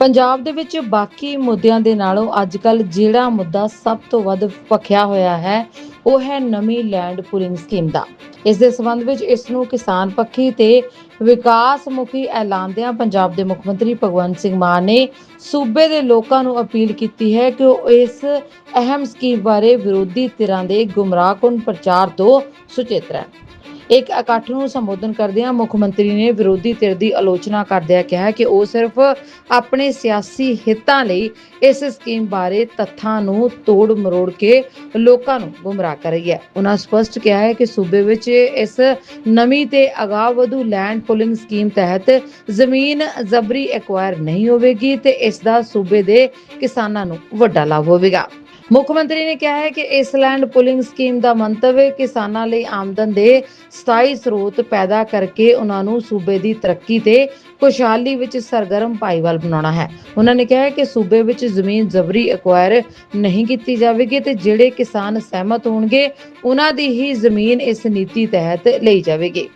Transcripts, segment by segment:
ਪੰਜਾਬ ਦੇ ਵਿੱਚ ਬਾਕੀ ਮੁੱਦਿਆਂ ਦੇ ਨਾਲੋਂ ਅੱਜਕੱਲ ਜਿਹੜਾ ਮੁੱਦਾ ਸਭ ਤੋਂ ਵੱਧ ਭਖਿਆ ਹੋਇਆ ਹੈ, ਉਹ ਹੈ ਨਵੀਂ ਲੈਂਡ ਪੂਲਿੰਗ ਸਕੀਮ ਦਾ। ਇਸ ਦੇ ਸੰਬੰਧ ਵਿੱਚ ਇਸ ਨੂੰ ਕਿਸਾਨ ਪੱਖੀ ਤੇ ਵਿਕਾਸ ਮੁਖੀ ਐਲਾਨਦਿਆਂ ਪੰਜਾਬ ਦੇ ਮੁੱਖ ਮੰਤਰੀ ਭਗਵੰਤ ਸਿੰਘ ਮਾਨ ਨੇ ਸੂਬੇ ਦੇ ਲੋਕਾਂ ਨੂੰ ਅਪੀਲ ਕੀਤੀ ਹੈ ਕਿ ਉਹ ਇਸ ਅਹਿਮ ਸਕੀਮ ਬਾਰੇ ਵਿਰੋਧੀ ਧਿਰਾਂ ਦੇ ਗੁੰਮਰਾਹਕੁਨ ਪ੍ਰਚਾਰ ਤੋਂ ਸੁਚੇਤ ਰਹਿਣ। ਇੱਕ ਇਕੱਠ ਨੂੰ ਸੰਬੋਧਨ ਕਰਦਿਆਂ ਮੁੱਖ ਮੰਤਰੀ ਨੇ ਵਿਰੋਧੀ ਧਿਰ ਦੀ ਆਲੋਚਨਾ ਕਰਦਿਆਂ ਕਿਹਾ ਕਿ ਉਹ ਸਿਰਫ ਆਪਣੇ ਸਿਆਸੀ ਹਿੱਤਾਂ ਲਈ ਇਸ ਸਕੀਮ ਬਾਰੇ ਤੱਥਾਂ ਨੂੰ ਤੋੜ ਮਰੋੜ ਕੇ ਲੋਕਾਂ ਨੂੰ ਗੁੰਮਰਾਹ ਕਰ ਰਹੀ ਹੈ। ਉਹਨਾਂ ਸਪਸ਼ਟ ਕਿਹਾ ਹੈ ਕਿ ਸੂਬੇ ਵਿੱਚ ਇਸ ਨਵੀਂ ਤੇ ਅਗਾਂਹ ਵਧੂ ਲੈਂਡ ਪੁਲਿੰਗ ਸਕੀਮ ਤਹਿਤ ਜ਼ਮੀਨ ਜ਼ਬਰੀ ਐਕਵਾਇਰ ਨਹੀਂ ਹੋਵੇਗੀ ਤੇ ਇਸ ਦਾ ਸੂਬੇ ਦੇ ਕਿਸਾਨਾਂ ਨੂੰ ਵੱਡਾ ਲਾਭ ਹੋਵੇਗਾ। ਮੁੱਖ ਮੰਤਰੀ ਨੇ ਕਿਹਾ ਹੈ ਕਿ ਇਸ ਲੈਂਡ ਪੁਲਿੰਗ ਸਕੀਮ ਦਾ ਮੰਤਵ ਕਿਸਾਨਾਂ ਲਈ ਆਮਦਨ ਦੇ ਸਥਾਈ ਸਰੋਤ ਪੈਦਾ ਕਰਕੇ ਉਹਨਾਂ ਨੂੰ ਸੂਬੇ ਦੀ ਤਰੱਕੀ ਤੇ ਖੁਸ਼ਹਾਲੀ ਵਿੱਚ ਸਰਗਰਮ ਭਾਈਵਾਲ ਬਣਾਉਣਾ ਹੈ। ਉਹਨਾਂ ਨੇ ਕਿਹਾ ਹੈ ਕਿ ਸੂਬੇ ਵਿੱਚ ਜ਼ਮੀਨ ਜ਼ਬਰੀ ਐਕਵਾਇਰ ਨਹੀਂ ਕੀਤੀ ਜਾਵੇਗੀ ਤੇ ਜਿਹੜੇ ਕਿਸਾਨ ਸਹਿਮਤ ਹੋਣਗੇ, ਉਹਨਾਂ ਦੀ ਹੀ ਜ਼ਮੀਨ ਇਸ ਨੀਤੀ ਤਹਿਤ ਲਈ ਜਾਵੇਗੀ।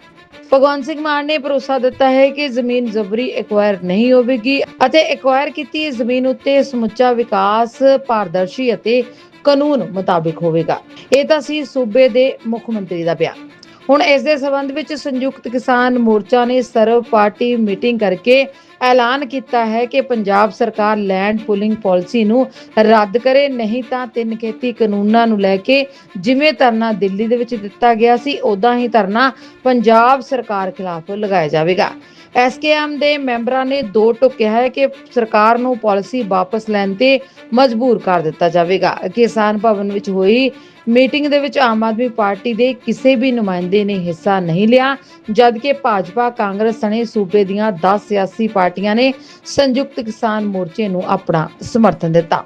ਭਗਵੰਤ ਸਿੰਘ ਮਾਨ ਨੇ ਭਰੋਸਾ ਦਿੱਤਾ ਹੈ ਕਿ ਜ਼ਮੀਨ ਜ਼ਬਰੀ ਐਕਵਾਇਰ ਨਹੀਂ ਹੋਵੇਗੀ ਅਤੇ ਐਕਵਾਇਰ ਕੀਤੀ ਜ਼ਮੀਨ ਉੱਤੇ ਸਮੁੱਚਾ ਵਿਕਾਸ, ਪਾਰਦਰਸ਼ੀ ਅਤੇ ਕਾਨੂੰਨ ਮੁਤਾਬਿਕ ਹੋਵੇਗਾ। ਇਹ ਤਾਂ ਸੀ ਸੂਬੇ ਦੇ ਮੁੱਖ ਮੰਤਰੀ ਦਾ ਬਿਆਨ। ਹੁਣ ਇਸ ਦੇ ਸਬੰਧ ਵਿੱਚ ਸੰਯੁਕਤ ਕਿਸਾਨ ਮੋਰਚਾ ਨੇ ਸਰਵ ਪਾਰਟੀ ਮੀਟਿੰਗ ਕਰਕੇ ਐਲਾਨ ਕੀਤਾ ਹੈ ਕਿ ਪੰਜਾਬ ਸਰਕਾਰ ਲੈਂਡ ਪੁਲਿੰਗ ਪਾਲਿਸੀ ਨੂੰ ਰੱਦ ਕਰੇ, ਨਹੀਂ ਤਾਂ ਤਿੰਨ ਖੇਤੀ ਕਾਨੂੰਨਾਂ ਨੂੰ ਲੈ ਕੇ ਜਿਵੇਂ ਧਰਨਾ ਦਿੱਲੀ ਦੇ ਵਿੱਚ ਦਿੱਤਾ ਗਿਆ ਸੀ ਉਦਾਂ ਹੀ ਧਰਨਾ ਪੰਜਾਬ ਸਰਕਾਰ ਖਿਲਾਫ ਲਗਾਇਆ ਜਾਵੇਗਾ। ਐਸਕੇਐਮ ਦੇ ਮੈਂਬਰਾਂ ਨੇ ਦੋ ਟੁਕ ਕਿਹਾ ਹੈ ਕਿ ਸਰਕਾਰ ਨੂੰ ਪਾਲਿਸੀ ਵਾਪਸ ਲੈਣ ਤੇ ਮਜਬੂਰ ਕਰ ਦਿੱਤਾ ਜਾਵੇਗਾ। ਕਿਸਾਨ ਭਵਨ ਵਿੱਚ ਹੋਈ ਮੀਟਿੰਗ ਦੇ ਵਿੱਚ ਆਮ ਆਦਮੀ ਪਾਰਟੀ ਦੇ ਕਿਸੇ ਵੀ ਨੁਮਾਇੰਦੇ ਨੇ ਹਿੱਸਾ ਨਹੀਂ ਲਿਆ, ਜਦਕਿ ਭਾਜਪਾ, ਕਾਂਗਰਸ ਸਣੇ ਸੂਬੇ ਦੀਆਂ 10 ਸਿਆਸੀ ਪਾਰਟੀਆਂ ਨੇ ਸੰਯੁਕਤ ਕਿਸਾਨ ਮੋਰਚੇ ਨੂੰ ਆਪਣਾ ਸਮਰਥਨ ਦਿੱਤਾ।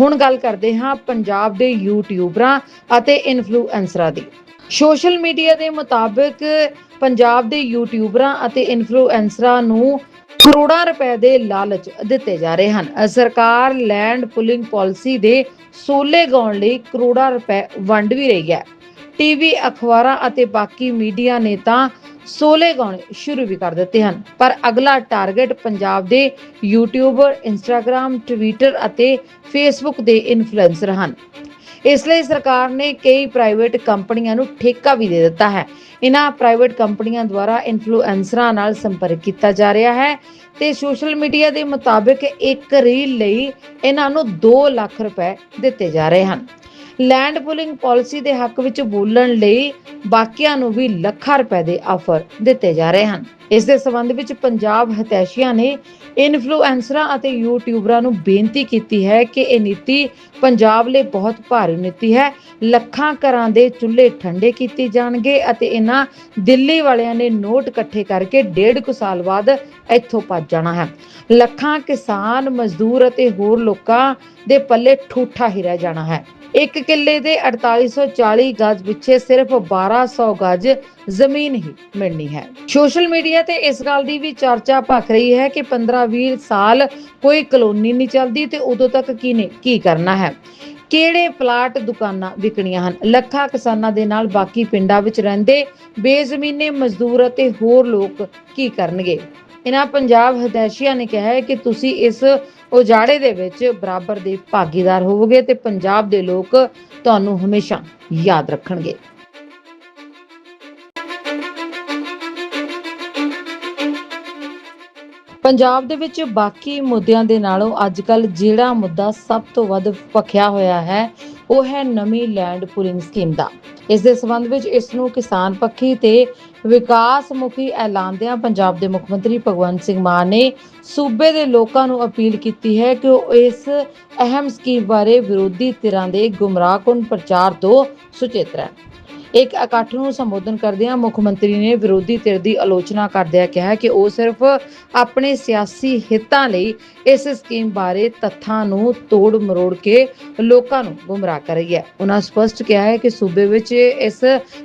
ਹੁਣ ਗੱਲ ਕਰਦੇ ਹਾਂ ਪੰਜਾਬ ਦੇ ਯੂਟਿਊਬਰਾਂ ਅਤੇ ਇਨਫਲੂਐਂਸਰਾਂ ਦੀ। ਸੋਸ਼ਲ ਮੀਡੀਆ ਦੇ ਮੁਤਾਬਕ ਪੰਜਾਬ ਦੇ ਯੂਟਿਊਬਰਾਂ ਅਤੇ ਇਨਫਲੂਐਂਸਰਾਂ ਨੂੰ ਕਰੋੜਾਂ ਰੁਪਏ ਦੇ ਲਾਲਚ ਦਿੱਤੇ ਜਾ ਰਹੇ ਹਨ। ਸਰਕਾਰ ਲੈਂਡ ਪੁਲਿੰਗ ਪਾਲਿਸੀ ਦੇ ਸੋਲੇ ਗਾਉਣ ਲਈ ਕਰੋੜਾਂ ਰੁਪਏ ਵੰਡ ਵੀ ਰਹੀ ਹੈ। ਟੀਵੀ ਅਖਬਾਰਾਂ ਅਤੇ ਬਾਕੀ ਮੀਡੀਆ ਨੇ ਤਾਂ ਸੋਲੇ ਗਾਉਣੇ ਸ਼ੁਰੂ ਵੀ ਕਰ ਦਿੱਤੇ ਹਨ। ਪਰ ਅਗਲਾ ਟਾਰਗੇਟ ਪੰਜਾਬ ਦੇ ਯੂਟਿਊਬਰ ਇੰਸਟਾਗ੍ਰam ਟਵਿੱਟਰ ਅਤੇ ਫੇਸਬੁੱਕ ਦੇ ਇਨਫਲੂਐਂਸਰ ਹਨ। ਇਸ ਲਈ ਸਰਕਾਰ ਨੇ ਕਈ ਪ੍ਰਾਈਵੇਟ ਕੰਪਨੀਆਂ ਨੂੰ ਠੇਕਾ ਵੀ ਦੇ ਦਿੱਤਾ ਹੈ। ਇਹਨਾਂ ਪ੍ਰਾਈਵੇਟ ਕੰਪਨੀਆਂ ਦੁਆਰਾ ਇਨਫਲੂਐਂਸਰਾਂ ਨਾਲ ਸੰਪਰਕ ਕੀਤਾ ਜਾ ਰਿਹਾ ਹੈ ਤੇ ਸੋਸ਼ਲ ਮੀਡੀਆ ਦੇ ਮੁਤਾਬਕ ਇੱਕ ਰੀਲ ਲਈ ਇਹਨਾਂ ਨੂੰ 2 ਲੱਖ ਰੁਪਏ ਦਿੱਤੇ ਜਾ ਰਹੇ ਹਨ। ਲੈਂਡ ਪੁਲਿੰਗ ਪਾਲਿਸੀ ਦੇ ਹੱਕ ਵਿੱਚ ਬੋਲਣ ਲਈ ਬਾਕੀਆਂ ਨੂੰ ਵੀ ਲੱਖਾਂ ਰੁਪਏ ਦੇ ਆਫਰ ਦਿੱਤੇ ਜਾ ਰਹੇ ਹਨ। ਇਸ ਦੇ ਸੰਬੰਧ ਵਿੱਚ ਪੰਜਾਬ ਹਤੈਸ਼ੀਆਂ ਨੇ ਇਨਫਲੂਐਂਸਰਾਂ ਅਤੇ ਯੂਟਿਊਬਰਾਂ ਨੂੰ ਬੇਨਤੀ ਕੀਤੀ ਹੈ ਕਿ ਇਹ ਨੀਤੀ ਪੰਜਾਬ ਲਈ ਬਹੁਤ ਭਾਰੀ ਨੀਤੀ ਹੈ। ਲੱਖਾਂ ਘਰਾਂ ਦੇ ਚੁੱਲ੍ਹੇ ਠੰਡੇ ਕੀਤੇ ਜਾਣਗੇ ਅਤੇ ਇਹਨਾਂ ਦਿੱਲੀ ਵਾਲਿਆਂ ਨੇ ਨੋਟ ਇਕੱਠੇ ਕਰਕੇ ਡੇਢ ਕੁ ਸਾਲ ਬਾਅਦ ਇੱਥੋਂ ਭੱਜ ਜਾਣਾ ਹੈ। ਲੱਖਾਂ ਕਿਸਾਨ, ਮਜ਼ਦੂਰ ਅਤੇ ਹੋਰ ਲੋਕਾਂ ਦੇ ਪੱਲੇ ਠੂਠਾ ਹੀ ਰਹਿ ਜਾਣਾ ਹੈ। ਇੱਕ ਕਿੱਲੇ ਦੇ 4840 ਗਜ ਪਿੱਛੇ ਸਿਰਫ 1200 ਗਜ ਜ਼ਮੀਨ ਹੀ ਮਿਲਣੀ ਹੈ। ਸੋਸ਼ਲ ਮੀਡੀਆ ਤੇ ਇਸ ਗੱਲ ਦੀ ਵੀ ਚਰਚਾ ਭਖ ਰਹੀ ਹੈ ਕਿ 15-20 ਸਾਲ ਕੋਈ ਕਲੋਨੀ ਨਹੀਂ ਚੱਲਦੀ ਤੇ ਉਦੋਂ ਤੱਕ ਕੀ ਨੇ ਕੀ ਕਰਨਾ ਹੈ। ਕਿਹੜੇ ਪਲਾਟ ਦੁਕਾਨਾਂ ਵਿਕਣੀਆਂ ਹਨ? ਲੱਖਾਂ ਕਿਸਾਨਾਂ ਦੇ ਨਾਲ ਬਾਕੀ ਪਿੰਡਾਂ ਵਿੱਚ ਰਹਿੰਦੇ ਬੇਜ਼ਮੀਨੇ ਮਜ਼ਦੂਰ ਅਤੇ ਹੋਰ ਲੋਕ ਕੀ ਕਰਨਗੇ? ਇਹਨਾਂ ਪੰਜਾਬ ਹਦੈਸ਼ੀਆਂ ਨੇ ਕਿਹਾ ਹੈ ਕਿ ਤੁਸੀਂ ਇਸ ਉਜਾੜੇ ਦੇ ਵਿੱਚ ਬਰਾਬਰ ਦੇ ਭਾਗੀਦਾਰ ਹੋਵੋਗੇ ਤੇ ਪੰਜਾਬ ਦੇ ਲੋਕ ਤੁਹਾਨੂੰ ਹਮੇਸ਼ਾ ਯਾਦ ਰੱਖਣਗੇ। ਪੰਜਾਬ ਦੇ ਵਿੱਚ ਬਾਕੀ ਮੁੱਦਿਆਂ ਦੇ ਨਾਲੋਂ ਅੱਜਕੱਲ ਜਿਹੜਾ ਮੁੱਦਾ ਸਭ ਤੋਂ ਵੱਧ ਭਖਿਆ ਹੋਇਆ ਹੈ ਉਹ ਹੈ ਨਵੀਂ ਲੈਂਡ ਪੂਲਿੰਗ ਸਕੀਮ ਦਾ। ਇਸ ਦੇ ਸੰਬੰਧ ਵਿੱਚ ਇਸ ਨੂੰ ਕਿਸਾਨ ਪੱਖੀ ਤੇ ਵਿਕਾਸ ਮੁਖੀ ਐਲਾਨਦਿਆਂ ਪੰਜਾਬ ਦੇ ਮੁੱਖ ਮੰਤਰੀ ਭਗਵੰਤ ਸਿੰਘ ਮਾਨ ਨੇ ਸੂਬੇ ਦੇ ਲੋਕਾਂ ਨੂੰ ਅਪੀਲ ਕੀਤੀ ਹੈ ਕਿ ਉਹ ਇਸ ਅਹਿਮ ਸਕੀਮ ਬਾਰੇ ਵਿਰੋਧੀ ਧਿਰਾਂ ਦੇ ਗੁੰਮਰਾਹਕੁਨ ਪ੍ਰਚਾਰ ਤੋਂ ਸੁਚੇਤ ਰਹਿਣ। ਇੱਕ ਇਕੱਠ ਨੂੰ ਸੰਬੋਧਨ ਕਰਦਿਆਂ ਮੁੱਖ ਮੰਤਰੀ ਨੇ ਵਿਰੋਧੀ ਧਿਰ ਦੀ ਆਲੋਚਨਾ ਕਰਦਿਆਂ ਕਿਹਾ ਕਿ ਉਹ ਸਿਰਫ ਆਪਣੇ ਸਿਆਸੀ ਹਿੱਤਾਂ ਲਈ ਇਸ ਸਕੀਮ ਬਾਰੇ ਤੱਥਾਂ ਨੂੰ ਤੋੜ ਮਰੋੜ ਕੇ ਲੋਕਾਂ ਨੂੰ ਗੁੰਮਰਾਹ ਕਰ ਰਹੀ ਹੈ। ਉਹਨਾਂ ਸਪਸ਼ਟ ਕਿਹਾ ਹੈ ਕਿ ਸੂਬੇ ਵਿੱਚ ਇਸ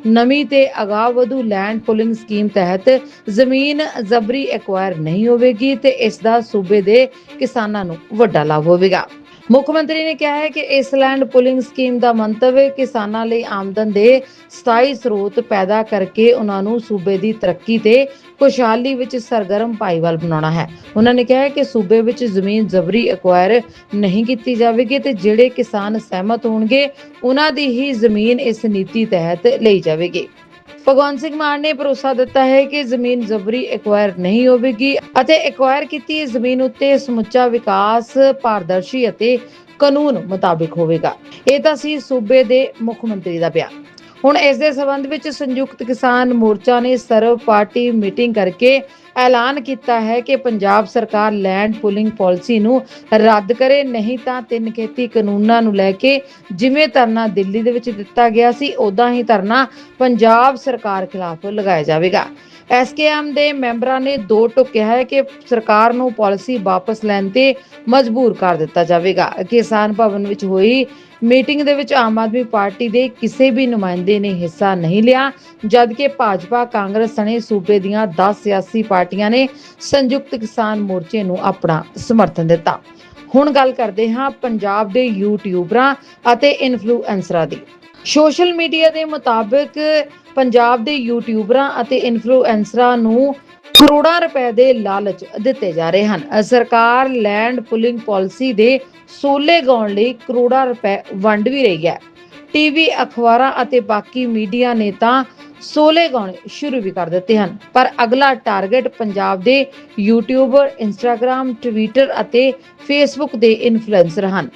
ਨਵੀਂ ਤੇ ਅਗਾਂਹ ਵਧੂ ਲੈਂਡ ਪੁਲਿੰਗ ਸਕੀਮ ਤਹਿਤ ਜ਼ਮੀਨ ਜ਼ਬਰੀ ਐਕਵਾਇਰ ਨਹੀਂ ਹੋਵੇਗੀ ਤੇ ਇਸ ਦਾ ਸੂਬੇ ਦੇ ਕਿਸਾਨਾਂ ਨੂੰ ਵੱਡਾ ਲਾਭ ਹੋਵੇਗਾ। ਮੁੱਖ ਮੰਤਰੀ ਨੇ ਕਿਹਾ ਹੈ ਕਿ ਇਸ ਲੈਂਡ ਪੁਲਿੰਗ ਸਕੀਮ ਦਾ ਮੰਤਵ ਕਿਸਾਨਾਂ ਲਈ ਆਮਦਨ ਦੇ ਸਥਾਈ ਸਰੋਤ ਪੈਦਾ ਕਰਕੇ ਉਹਨਾਂ ਨੂੰ ਸੂਬੇ ਦੀ ਤਰੱਕੀ ਤੇ ਖੁਸ਼ਹਾਲੀ ਵਿੱਚ ਸਰਗਰਮ ਭਾਈਵਾਲ ਬਣਾਉਣਾ ਹੈ। ਉਹਨਾਂ ਨੇ ਕਿਹਾ ਹੈ ਕਿ ਸੂਬੇ ਵਿੱਚ ਜ਼ਮੀਨ ਜ਼ਬਰੀ ਐਕਵਾਇਰ ਨਹੀਂ ਕੀਤੀ ਜਾਵੇਗੀ ਤੇ ਜਿਹੜੇ ਕਿਸਾਨ ਸਹਿਮਤ ਹੋਣਗੇ, ਉਹਨਾਂ ਦੀ ਹੀ ਜ਼ਮੀਨ ਇਸ ਨੀਤੀ ਤਹਿਤ ਲਈ ਜਾਵੇਗੀ। ਭਗਵੰਤ ਸਿੰਘ ਮਾਨ ਨੇ ਭਰੋਸਾ ਦਿੱਤਾ ਹੈ ਕਿ ਜ਼ਮੀਨ ਜ਼ਬਰੀ ਐਕਵਾਇਰ ਨਹੀਂ ਹੋਵੇਗੀ ਅਤੇ ਐਕਵਾਇਰ ਕੀਤੀ ਜ਼ਮੀਨ ਉੱਤੇ ਸਮੁੱਚਾ ਵਿਕਾਸ, ਪਾਰਦਰਸ਼ੀ ਅਤੇ ਕਾਨੂੰਨ ਮੁਤਾਬਿਕ ਹੋਵੇਗਾ। ਇਹ ਤਾਂ ਸੀ ਸੂਬੇ ਦੇ ਮੁੱਖ ਮੰਤਰੀ ਦਾ ਬਿਆਨ। ਹੁਣ ਇਸ ਦੇ ਸਬੰਧ ਵਿੱਚ ਸੰਯੁਕਤ ਕਿਸਾਨ ਮੋਰਚਾ ਨੇ ਸਰਵ ਪਾਰਟੀ ਮੀਟਿੰਗ ਕਰਕੇ ਐਲਾਨ ਕੀਤਾ ਹੈ ਕਿ ਪੰਜਾਬ ਸਰਕਾਰ ਲੈਂਡ ਪੁਲਿੰਗ ਪਾਲਿਸੀ ਨੂੰ ਰੱਦ ਕਰੇ, ਨਹੀਂ ਤਾਂ ਤਿੰਨ ਖੇਤੀ ਕਾਨੂੰਨਾਂ ਨੂੰ ਲੈ ਕੇ ਜਿਵੇਂ ਧਰਨਾ ਦਿੱਲੀ ਦੇ ਵਿੱਚ ਦਿੱਤਾ ਗਿਆ ਸੀ ਉਦਾਂ ਹੀ ਧਰਨਾ ਪੰਜਾਬ ਸਰਕਾਰ ਖਿਲਾਫ ਲਗਾਇਆ ਜਾਵੇਗਾ। ਐਸਕੇਐਮ ਦੇ ਮੈਂਬਰਾਂ ਨੇ ਦੋ ਟੁਕ ਕਿਹਾ ਹੈ ਕਿ ਸਰਕਾਰ ਨੂੰ ਪਾਲਿਸੀ ਵਾਪਸ ਲੈਣ ਤੇ ਮਜਬੂਰ ਕਰ ਦਿੱਤਾ ਜਾਵੇਗਾ। ਕਿਸਾਨ ਭਵਨ ਵਿੱਚ ਹੋਈ ਮੀਟਿੰਗ ਦੇ ਵਿੱਚ ਆਮ ਆਦਮੀ ਪਾਰਟੀ ਦੇ ਕਿਸੇ ਵੀ ਨੁਮਾਇੰਦੇ ਨੇ ਹਿੱਸਾ ਨਹੀਂ ਲਿਆ, ਜਦਕਿ ਭਾਜਪਾ, ਕਾਂਗਰਸ ਸਣੇ ਸੂਬੇ ਦੀਆਂ 10 ਸਿਆਸੀ ਪਾਰਟੀਆਂ ਨੇ ਸੰਯੁਕਤ ਕਿਸਾਨ ਮੋਰਚੇ ਨੂੰ ਆਪਣਾ ਸਮਰਥਨ ਦਿੱਤਾ। ਹੁਣ ਗੱਲ ਕਰਦੇ ਹਾਂ ਪੰਜਾਬ ਦੇ ਯੂਟਿਊਬਰਾਂ ਅਤੇ ਇਨਫਲੂਐਂਸਰਾਂ ਦੀ। ਸੋਸ਼ਲ ਮੀਡੀਆ ਦੇ ਮੁਤਾਬਕ ਪੰਜਾਬ ਦੇ ਯੂਟਿਊਬਰਾਂ ਅਤੇ ਇਨਫਲੂਐਂਸਰਾਂ ਨੂੰ ਕਰੋੜਾਂ ਰੁਪਏ ਦੇ ਲਾਲਚ ਦਿੱਤੇ ਜਾ ਰਹੇ ਹਨ। ਸਰਕਾਰ ਲੈਂਡ ਪੁਲਿੰਗ ਪਾਲਿਸੀ ਦੇ ਸੋਲੇ ਗਾਉਣ ਲਈ ਕਰੋੜਾਂ ਰੁਪਏ ਵੰਡ ਵੀ ਰਹੀ ਹੈ। ਟੀਵੀ ਅਖਬਾਰਾਂ ਅਤੇ ਬਾਕੀ ਮੀਡੀਆ ਨੇ ਤਾਂ ਸੋਲੇ ਗਾਉਣੇ ਸ਼ੁਰੂ ਵੀ ਕਰ ਦਿੱਤੇ ਹਨ। ਪਰ ਅਗਲਾ ਟਾਰਗੇਟ ਪੰਜਾਬ ਦੇ ਯੂਟਿਊਬਰ ਇੰਸਟਾਗ੍ਰam ਟਵਿੱਟਰ ਅਤੇ ਫੇਸਬੁੱਕ ਦੇ ਇਨਫਲੂਐਂਸਰ ਹਨ।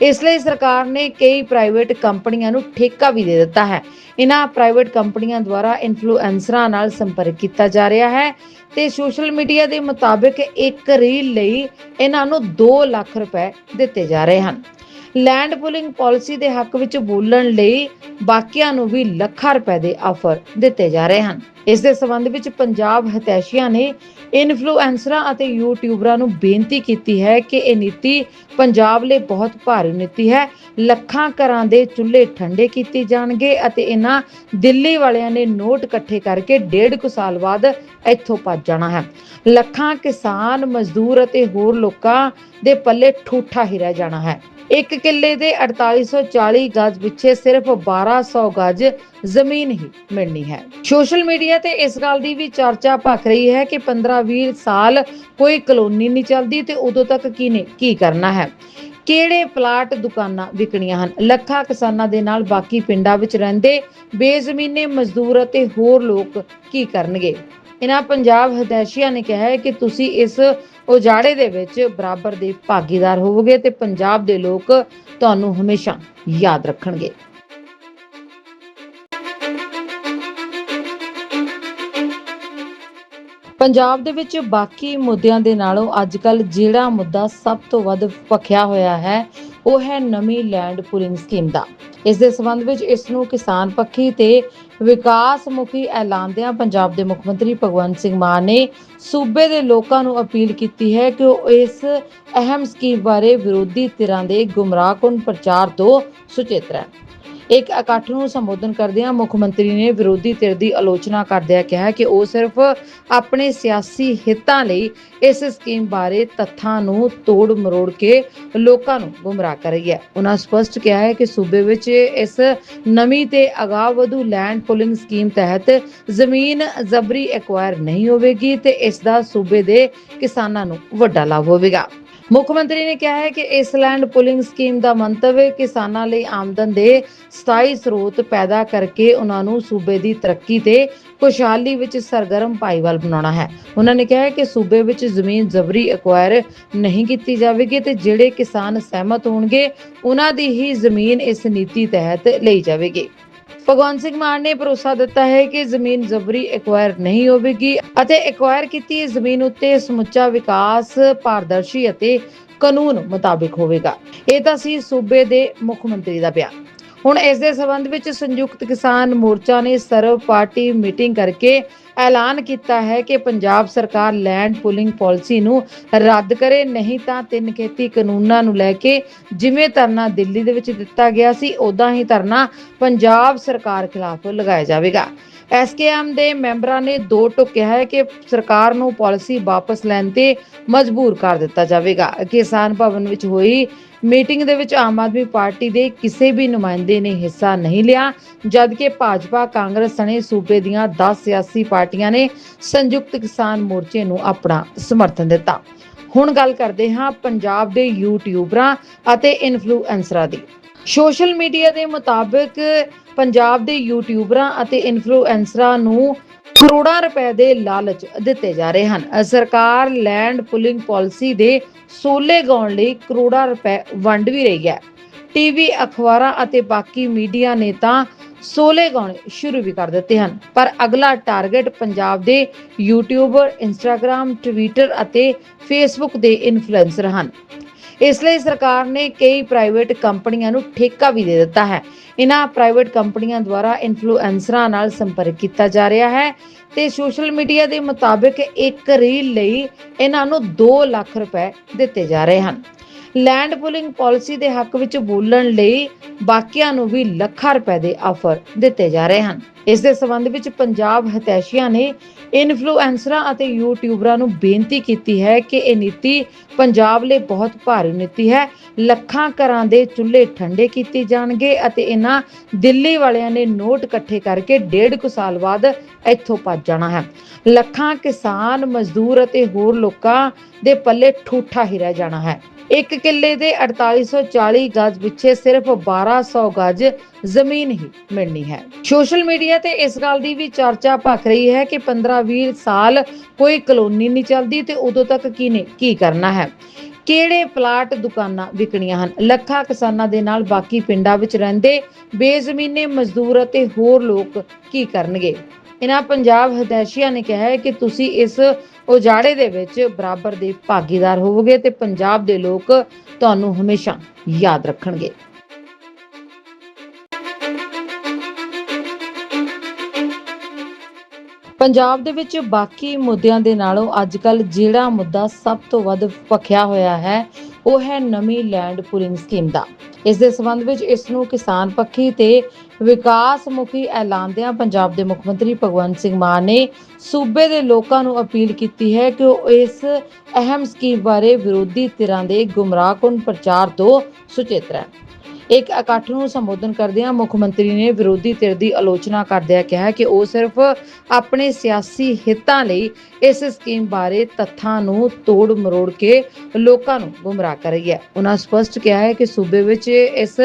ਇਸ ਲਈ ਸਰਕਾਰ ਨੇ ਕਈ ਪ੍ਰਾਈਵੇਟ ਕੰਪਨੀਆਂ ਨੂੰ ਠੇਕਾ ਵੀ ਦੇ ਦਿੱਤਾ ਹੈ। ਇਹਨਾਂ ਪ੍ਰਾਈਵੇਟ ਕੰਪਨੀਆਂ ਦੁਆਰਾ ਇਨਫਲੂਐਂਸਰਾਂ ਨਾਲ ਸੰਪਰਕ ਕੀਤਾ ਜਾ ਰਿਹਾ ਹੈ ਤੇ ਸੋਸ਼ਲ ਮੀਡੀਆ ਦੇ ਮੁਤਾਬਕ ਇੱਕ ਰੀਲ ਲਈ ਇਹਨਾਂ ਨੂੰ 2 ਲੱਖ ਰੁਪਏ ਦਿੱਤੇ ਜਾ ਰਹੇ ਹਨ। ਲੈਂਡ ਪੁਲਿੰਗ ਪਾਲਿਸੀ ਦੇ ਹੱਕ ਵਿੱਚ ਬੋਲਣ ਲਈ ਬਾਕੀਆਂ ਨੂੰ ਵੀ ਲੱਖਾਂ ਰੁਪਏ ਦੇ ਆਫਰ ਦਿੱਤੇ ਜਾ ਰਹੇ ਹਨ। ਇਸ ਦੇ ਸੰਬੰਧ ਵਿੱਚ ਪੰਜਾਬ ਹਤੈਸ਼ੀਆਂ ਨੇ ਇਨਫਲੂਐਂਸਰਾਂ ਅਤੇ ਯੂਟਿਊਬਰਾਂ ਨੂੰ ਬੇਨਤੀ ਕੀਤੀ ਹੈ ਕਿ ਇਹ ਨੀਤੀ ਪੰਜਾਬ ਲਈ ਬਹੁਤ ਭਾਰੀ ਨੀਤੀ ਹੈ। ਲੱਖਾਂ ਘਰਾਂ ਦੇ ਚੁੱਲ੍ਹੇ ਠੰਡੇ ਕੀਤੇ ਜਾਣਗੇ ਅਤੇ ਇਹਨਾਂ ਦਿੱਲੀ ਵਾਲਿਆਂ ਨੇ ਨੋਟ ਇਕੱਠੇ ਕਰਕੇ ਡੇਢ ਕੁ ਸਾਲ ਬਾਅਦ ਇੱਥੋਂ ਭੱਜ ਜਾਣਾ ਹੈ। ਲੱਖਾਂ ਕਿਸਾਨ, ਮਜ਼ਦੂਰ ਅਤੇ ਹੋਰ ਲੋਕਾਂ ਦੇ ਪੱਲੇ ਠੂਠਾ ਹੀ ਰਹਿ ਜਾਣਾ ਹੈ। ਇੱਕ ਕਿੱਲੇ ਦੇ 4840 ਗਜ ਪਿੱਛੇ ਸਿਰਫ 1200 ਗਜ ਜ਼ਮੀਨ ਹੀ ਮਿਲਣੀ ਹੈ। ਸੋਸ਼ਲ ਮੀਡੀਆ ਤੇ ਇਸ ਗੱਲ ਦੀ ਵੀ ਚਰਚਾ ਭਖ ਰਹੀ ਹੈ ਕਿ 15-20 ਸਾਲ ਕੋਈ ਕਲੋਨੀ ਨਹੀਂ ਚੱਲਦੀ ਤੇ ਉਦੋਂ ਤੱਕ ਕੀ ਨੇ ਕੀ ਕਰਨਾ ਹੈ। ਕਿਹੜੇ ਪਲਾਟ ਦੁਕਾਨਾਂ ਵਿਕਣੀਆਂ ਹਨ? ਲੱਖਾਂ ਕਿਸਾਨਾਂ ਦੇ ਨਾਲ ਬਾਕੀ ਪਿੰਡਾਂ ਵਿੱਚ ਰਹਿੰਦੇ ਬੇਜ਼ਮੀਨੇ ਮਜ਼ਦੂਰ ਅਤੇ ਹੋਰ ਲੋਕ ਕੀ ਕਰਨਗੇ? ਇਹਨਾਂ ਪੰਜਾਬ ਹਦੈਸ਼ੀਆਂ ਨੇ ਕਿਹਾ ਹੈ ਕਿ ਤੁਸੀਂ ਇਸ ਉਜਾੜੇ ਦੇ ਵਿੱਚ ਬਰਾਬਰ ਦੇ ਭਾਗੀਦਾਰ ਹੋਵੋਗੇ ਤੇ ਪੰਜਾਬ ਦੇ ਲੋਕ ਤੁਹਾਨੂੰ ਹਮੇਸ਼ਾ ਯਾਦ ਰੱਖਣਗੇ। ਪੰਜਾਬ ਦੇ ਵਿੱਚ ਬਾਕੀ ਮੁੱਦਿਆਂ ਦੇ ਨਾਲੋਂ ਅੱਜਕੱਲ ਜਿਹੜਾ ਮੁੱਦਾ ਸਭ ਤੋਂ ਵੱਧ ਭਖਿਆ ਹੋਇਆ ਹੈ, ਉਹ ਹੈ ਨਵੀਂ ਲੈਂਡ ਪੂਲਿੰਗ ਸਕੀਮ ਦਾ। ਇਸ ਦੇ ਸੰਬੰਧ ਵਿੱਚ ਇਸ ਨੂੰ ਕਿਸਾਨ ਪੱਖੀ ਤੇ ਵਿਕਾਸ ਮੁਖੀ ਐਲਾਨਦਿਆਂ ਪੰਜਾਬ ਦੇ ਮੁੱਖ ਮੰਤਰੀ ਭਗਵੰਤ ਸਿੰਘ ਮਾਨ ਨੇ ਸੂਬੇ ਦੇ ਲੋਕਾਂ ਨੂੰ ਅਪੀਲ ਕੀਤੀ ਹੈ ਕਿ ਉਹ ਇਸ ਅਹਿਮ ਸਕੀਮ ਬਾਰੇ ਵਿਰੋਧੀ ਧਿਰਾਂ ਦੇ ਗੁੰਮਰਾਹਕੁਨ ਪ੍ਰਚਾਰ ਤੋਂ ਸੁਚੇਤ ਰਹਿਣ। ਇੱਕ ਇਕੱਠ ਨੂੰ ਸੰਬੋਧਨ ਕਰਦਿਆਂ ਮੁੱਖ ਮੰਤਰੀ ਨੇ ਵਿਰੋਧੀ ਧਿਰ ਦੀ ਆਲੋਚਨਾ ਕਰਦਿਆਂ ਕਿਹਾ ਕਿ ਉਹ ਸਿਰਫ ਆਪਣੇ ਸਿਆਸੀ ਹਿੱਤਾਂ ਲਈ ਇਸ ਸਕੀਮ ਬਾਰੇ ਤੱਥਾਂ ਨੂੰ ਤੋੜ ਮਰੋੜ ਕੇ ਲੋਕਾਂ ਨੂੰ ਗੁੰਮਰਾਹ ਕਰ ਰਹੀ ਹੈ। ਉਹਨਾਂ ਸਪਸ਼ਟ ਕਿਹਾ ਹੈ ਕਿ ਸੂਬੇ ਵਿੱਚ ਇਸ ਨਵੀਂ ਤੇ ਅਗਾਂਹ ਵਧੂ ਲੈਂਡ ਪੁਲਿੰਗ ਸਕੀਮ ਤਹਿਤ ਜ਼ਮੀਨ ਜ਼ਬਰੀ ਐਕਵਾਇਰ ਨਹੀਂ ਹੋਵੇਗੀ ਤੇ ਇਸ ਦਾ ਸੂਬੇ ਦੇ ਕਿਸਾਨਾਂ ਨੂੰ ਵੱਡਾ ਲਾਭ ਹੋਵੇਗਾ। ਮੁੱਖ ਮੰਤਰੀ ਨੇ ਕਿਹਾ ਹੈ ਕਿ ਇਸ ਲੈਂਡ ਪੁਲਿੰਗ ਸਕੀਮ ਦਾ ਮੰਤਵ ਕਿਸਾਨਾਂ ਲਈ ਆਮਦਨ ਦੇ ਸਥਾਈ ਸਰੋਤ ਪੈਦਾ ਕਰਕੇ ਉਹਨਾਂ ਨੂੰ ਸੂਬੇ ਦੀ ਤਰੱਕੀ ਤੇ ਖੁਸ਼ਹਾਲੀ ਵਿੱਚ ਸਰਗਰਮ ਭਾਈਵਾਲ ਬਣਾਉਣਾ ਹੈ। ਉਹਨਾਂ ਨੇ ਕਿਹਾ ਹੈ ਕਿ ਸੂਬੇ ਵਿੱਚ ਜ਼ਮੀਨ ਜ਼ਬਰੀ ਐਕਵਾਇਰ ਨਹੀਂ ਕੀਤੀ ਜਾਵੇਗੀ ਤੇ ਜਿਹੜੇ ਕਿਸਾਨ ਸਹਿਮਤ ਹੋਣਗੇ, ਉਹਨਾਂ ਦੀ ਹੀ ਜ਼ਮੀਨ ਇਸ ਨੀਤੀ ਤਹਿਤ ਲਈ ਜਾਵੇਗੀ। ਭਗਵੰਤ ਸਿੰਘ ਮਾਨ ਨੇ ਭਰੋਸਾ ਦਿੱਤਾ ਹੈ ਕਿ ਜ਼ਮੀਨ ਜ਼ਬਰੀ ਐਕਵਾਇਰ ਨਹੀਂ ਹੋਵੇਗੀ ਅਤੇ ਐਕਵਾਇਰ ਕੀਤੀ ਜ਼ਮੀਨ ਉੱਤੇ ਸਮੁੱਚਾ ਵਿਕਾਸ, ਪਾਰਦਰਸ਼ੀ ਅਤੇ ਕਾਨੂੰਨ ਮੁਤਾਬਿਕ ਹੋਵੇਗਾ। ਇਹ ਤਾਂ ਸੀ ਸੂਬੇ ਦੇ ਮੁੱਖ ਮੰਤਰੀ ਦਾ ਬਿਆਨ। ਹੁਣ ਇਸ ਦੇ ਸਬੰਧ ਵਿੱਚ ਸੰਯੁਕਤ ਕਿਸਾਨ ਮੋਰਚਾ ਨੇ ਸਰਵ ਪਾਰਟੀ ਮੀਟਿੰਗ ਕਰਕੇ ਐਲਾਨ ਕੀਤਾ ਹੈ ਕਿ ਪੰਜਾਬ ਸਰਕਾਰ ਲੈਂਡ ਪੁਲਿੰਗ ਪਾਲਿਸੀ ਨੂੰ ਰੱਦ ਕਰੇ, ਨਹੀਂ ਤਾਂ ਤਿੰਨ ਖੇਤੀ ਕਾਨੂੰਨਾਂ ਨੂੰ ਲੈ ਕੇ ਜਿਵੇਂ ਧਰਨਾ ਦਿੱਲੀ ਦੇ ਵਿੱਚ ਦਿੱਤਾ ਗਿਆ ਸੀ ਉਦਾਂ ਹੀ ਧਰਨਾ ਪੰਜਾਬ ਸਰਕਾਰ ਖਿਲਾਫ ਲਗਾਇਆ ਜਾਵੇਗਾ। ਐਸਕੇਐਮ ਦੇ ਮੈਂਬਰਾਂ ਨੇ ਦੋ ਟੁਕ ਕਿਹਾ ਹੈ ਕਿ ਸਰਕਾਰ ਨੂੰ ਪਾਲਿਸੀ ਵਾਪਸ ਲੈਣ ਤੇ ਮਜਬੂਰ ਕਰ ਦਿੱਤਾ ਜਾਵੇਗਾ। ਕਿਸਾਨ ਭਵਨ ਵਿੱਚ ਹੋਈ ਮੀਟਿੰਗ ਦੇ ਵਿੱਚ ਆਮ ਆਦਮੀ ਪਾਰਟੀ ਦੇ ਕਿਸੇ ਵੀ ਨੁਮਾਇੰਦੇ ਨੇ ਹਿੱਸਾ ਨਹੀਂ ਲਿਆ, ਜਦਕਿ ਭਾਜਪਾ, ਕਾਂਗਰਸ ਸਣੇ ਸੂਬੇ ਦੀਆਂ 10 ਸਿਆਸੀ ਪਾਰਟੀਆਂ ਨੇ ਸੰਯੁਕਤ ਕਿਸਾਨ ਮੋਰਚੇ ਨੂੰ ਆਪਣਾ ਸਮਰਥਨ ਦਿੱਤਾ। ਹੁਣ ਗੱਲ ਕਰਦੇ ਹਾਂ ਪੰਜਾਬ ਦੇ ਯੂਟਿਊਬਰਾਂ ਅਤੇ ਇਨਫਲੂਐਂਸਰਾਂ ਦੀ। ਸੋਸ਼ਲ ਮੀਡੀਆ ਦੇ ਮੁਤਾਬਕ ਪੰਜਾਬ ਦੇ ਯੂਟਿਊਬਰਾਂ ਅਤੇ ਇਨਫਲੂਐਂਸਰਾਂ ਨੂੰ ਕਰੋੜਾਂ ਰੁਪਏ ਦੇ ਲਾਲਚ ਦਿੱਤੇ ਜਾ ਰਹੇ ਹਨ। ਸਰਕਾਰ ਲੈਂਡ ਪੁਲਿੰਗ ਪਾਲਿਸੀ ਦੇ ਸੋਲੇ ਗਾਉਣ ਲਈ ਕਰੋੜਾਂ ਰੁਪਏ ਵੰਡ ਵੀ ਰਹੀ ਹੈ। ਟੀਵੀ ਅਖਬਾਰਾਂ ਅਤੇ ਬਾਕੀ ਮੀਡੀਆ ਨੇ ਤਾਂ ਸੋਲੇ ਗਾਉਣੇ ਸ਼ੁਰੂ ਵੀ ਕਰ ਦਿੱਤੇ ਹਨ। ਪਰ ਅਗਲਾ ਟਾਰਗੇਟ ਪੰਜਾਬ ਦੇ ਯੂਟਿਊਬਰ ਇੰਸਟਾਗ੍ਰam ਟਵਿੱਟਰ ਅਤੇ ਫੇਸਬੁੱਕ ਦੇ ਇਨਫਲੂਐਂਸਰ ਹਨ। ਇਸ ਲਈ ਸਰਕਾਰ ਨੇ ਕਈ ਪ੍ਰਾਈਵੇਟ ਕੰਪਨੀਆਂ ਨੂੰ ਠੇਕਾ ਵੀ ਦੇ ਦਿੱਤਾ ਹੈ। ਇਹਨਾਂ ਪ੍ਰਾਈਵੇਟ ਕੰਪਨੀਆਂ ਦੁਆਰਾ ਇਨਫਲੂਐਂਸਰਾਂ ਨਾਲ ਸੰਪਰਕ ਕੀਤਾ ਜਾ ਰਿਹਾ ਹੈ ਤੇ ਸੋਸ਼ਲ ਮੀਡੀਆ ਦੇ ਮੁਤਾਬਕ ਇੱਕ ਰੀਲ ਲਈ ਇਹਨਾਂ ਨੂੰ 2 ਲੱਖ ਰੁਪਏ ਦਿੱਤੇ ਜਾ ਰਹੇ ਹਨ। ਲੈਂਡ ਪੁਲਿੰਗ ਪਾਲਿਸੀ ਦੇ ਹੱਕ ਵਿੱਚ ਬੋਲਣ ਲਈ ਬਾਕੀਆਂ ਨੂੰ ਵੀ ਲੱਖਾਂ ਰੁਪਏ ਦੇ ਆਫਰ ਦਿੱਤੇ ਜਾ ਰਹੇ ਹਨ। ਇਸ ਦੇ ਸੰਬੰਧ ਵਿੱਚ ਪੰਜਾਬ ਹਤੈਸ਼ੀਆਂ ਨੇ ਇਨਫਲੂਐਂਸਰਾਂ ਅਤੇ ਯੂਟਿਊਬਰਾਂ ਨੂੰ ਬੇਨਤੀ ਕੀਤੀ ਹੈ ਕਿ ਇਹ ਨੀਤੀ ਪੰਜਾਬ ਲਈ ਬਹੁਤ ਭਾਰੀ ਨੀਤੀ ਹੈ। ਲੱਖਾਂ ਘਰਾਂ ਦੇ ਚੁੱਲ੍ਹੇ ਠੰਡੇ ਕੀਤੇ ਜਾਣਗੇ ਅਤੇ ਇਹਨਾਂ ਦਿੱਲੀ ਵਾਲਿਆਂ ਨੇ ਨੋਟ ਇਕੱਠੇ ਕਰਕੇ ਡੇਢ ਕੁ ਸਾਲ ਬਾਅਦ ਇੱਥੋਂ ਭੱਜ ਜਾਣਾ ਹੈ। ਲੱਖਾਂ ਕਿਸਾਨ, ਮਜ਼ਦੂਰ ਅਤੇ ਹੋਰ ਲੋਕਾਂ ਦੇ ਪੱਲੇ ਠੂਠਾ ਹੀ ਰਹਿ ਜਾਣਾ ਹੈ। ਇੱਕ ਕਿੱਲੇ ਦੇ 4840 ਗਜ ਪਿੱਛੇ ਸਿਰਫ 1200 ਗਜ ਜ਼ਮੀਨ ਹੀ ਮਿਲਣੀ ਹੈ। ਸੋਸ਼ਲ ਮੀਡੀਆ ਤੇ ਇਸ ਗੱਲ ਦੀ ਵੀ ਚਰਚਾ ਭਖ ਰਹੀ ਹੈ ਕਿ 15-20 ਸਾਲ ਕੋਈ ਕਲੋਨੀ ਨਹੀਂ ਚੱਲਦੀ ਤੇ ਉਦੋਂ ਤੱਕ ਕੀ ਨੇ ਕੀ ਕਰਨਾ ਹੈ। ਕਿਹੜੇ ਪਲਾਟ ਦੁਕਾਨਾਂ ਵਿਕਣੀਆਂ ਹਨ? ਲੱਖਾਂ ਕਿਸਾਨਾਂ ਦੇ ਨਾਲ ਬਾਕੀ ਪਿੰਡਾਂ ਵਿੱਚ ਰਹਿੰਦੇ ਬੇਜ਼ਮੀਨੇ ਮਜ਼ਦੂਰ ਅਤੇ ਹੋਰ ਲੋਕ ਕੀ ਕਰਨਗੇ? ਇਹਨਾਂ ਪੰਜਾਬ ਹਦੈਸ਼ੀਆਂ ਨੇ ਕਿਹਾ ਹੈ ਕਿ ਤੁਸੀਂ ਇਸ ਉਜਾੜੇ ਦੇ ਵਿੱਚ ਬਰਾਬਰ ਦੇ ਭਾਗੀਦਾਰ ਹੋਵੋਗੇ ਤੇ ਪੰਜਾਬ ਦੇ ਲੋਕ ਤੁਹਾਨੂੰ ਹਮੇਸ਼ਾ ਯਾਦ ਰੱਖਣਗੇ। ਪੰਜਾਬ ਦੇ ਵਿੱਚ ਬਾਕੀ ਮੁੱਦਿਆਂ ਦੇ ਨਾਲੋਂ ਅੱਜਕੱਲ ਜਿਹੜਾ ਮੁੱਦਾ ਸਭ ਤੋਂ ਵੱਧ ਭਖਿਆ ਹੋਇਆ ਹੈ, ਉਹ ਹੈ ਨਵੀਂ ਲੈਂਡ ਪੂਲਿੰਗ ਸਕੀਮ ਦਾ। ਇਸ ਦੇ ਸੰਬੰਧ ਵਿੱਚ ਇਸ ਨੂੰ ਕਿਸਾਨ ਪੱਖੀ ਤੇ ਵਿਕਾਸ ਮੁਖੀ ਐਲਾਨਦਿਆਂ ਪੰਜਾਬ ਦੇ ਮੁੱਖ ਮੰਤਰੀ ਭਗਵੰਤ ਸਿੰਘ ਮਾਨ ਨੇ ਸੂਬੇ ਦੇ ਲੋਕਾਂ ਨੂੰ ਅਪੀਲ ਕੀਤੀ ਹੈ ਕਿ ਉਹ ਇਸ ਅਹਿਮ ਸਕੀਮ ਬਾਰੇ ਵਿਰੋਧੀ ਧਿਰਾਂ ਦੇ ਗੁੰਮਰਾਹਕੁਨ ਪ੍ਰਚਾਰ ਤੋਂ ਸੁਚੇਤ ਰਹਿਣ। ਇੱਕ ਇਕੱਠ ਨੂੰ ਸੰਬੋਧਨ ਕਰਦਿਆਂ ਮੁੱਖ ਮੰਤਰੀ ਨੇ ਵਿਰੋਧੀ ਧਿਰ ਦੀ ਆਲੋਚਨਾ ਕਰਦਿਆਂ ਕਿਹਾ ਕਿ ਉਹ ਸਿਰਫ ਆਪਣੇ ਸਿਆਸੀ ਹਿੱਤਾਂ ਲਈ ਇਸ ਸਕੀਮ ਬਾਰੇ ਤੱਥਾਂ ਨੂੰ ਤੋੜ ਮਰੋੜ ਕੇ ਲੋਕਾਂ ਨੂੰ ਗੁੰਮਰਾਹ ਕਰ ਰਹੀ ਹੈ। ਉਹਨਾਂ ਸਪਸ਼ਟ ਕਿਹਾ ਹੈ ਕਿ ਸੂਬੇ ਵਿੱਚ ਇਸ